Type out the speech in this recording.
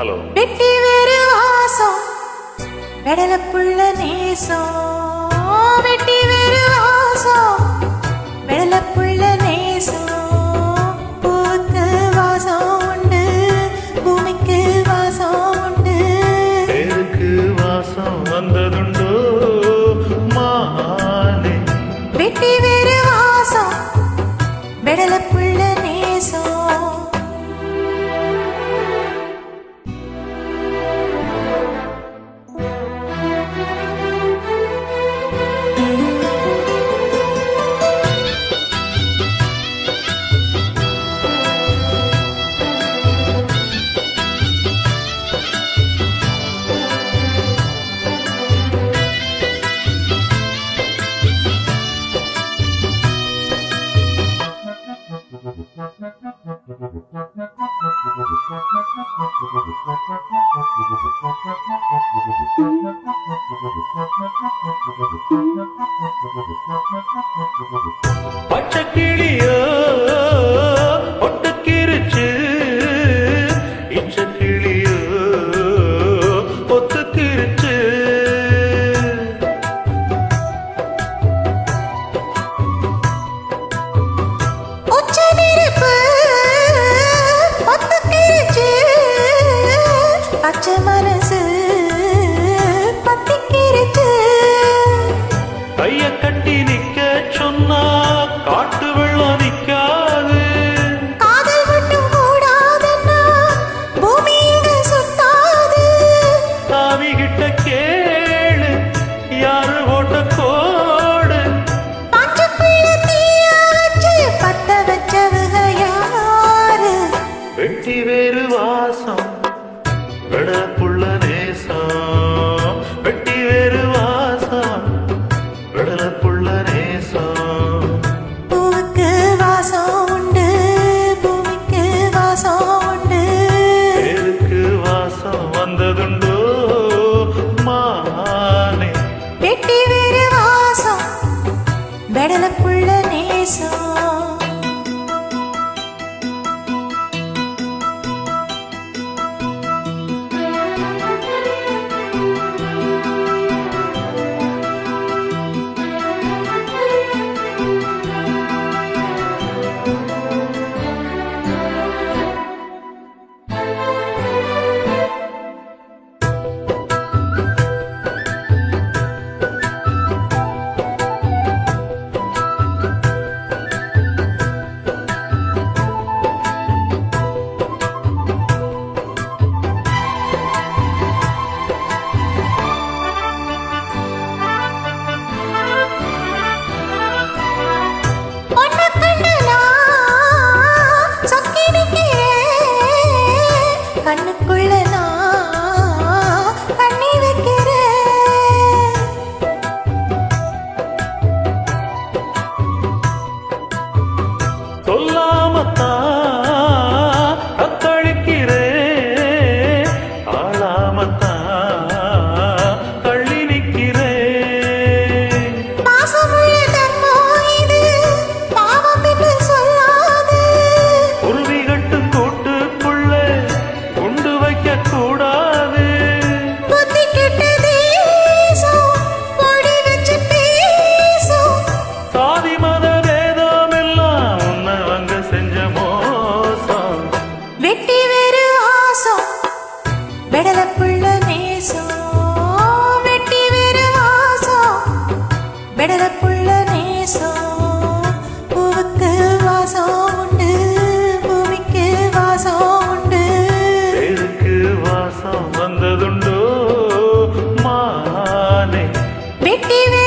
Hello வெட்டி வேறு வாசம் வெடல புள்ள நேசம். வெட்டி வேறு வாசம் பச்சக்கிளியோ ஒட்டுக்கிருச்சு இச்சக்கிளியோ. மனசு பத்திக்கிருக்கு. கைய கட்டி நிக்க சொன்னா காட்டு வெள்ளம் நிக்காது. காதல் மட்டும் கூடாதுன்னா பூமி இங்க சுத்தாது தாவி கிட்ட கேளு யாரு ஓட்ட கோடு. பச்சை பிள்ளை தீயாச்சு பத்த வச்சவங்க யாரு? வெட்டி வே கடலுக்குள்ள நேசம். ಕಟ್ಟಿವೆ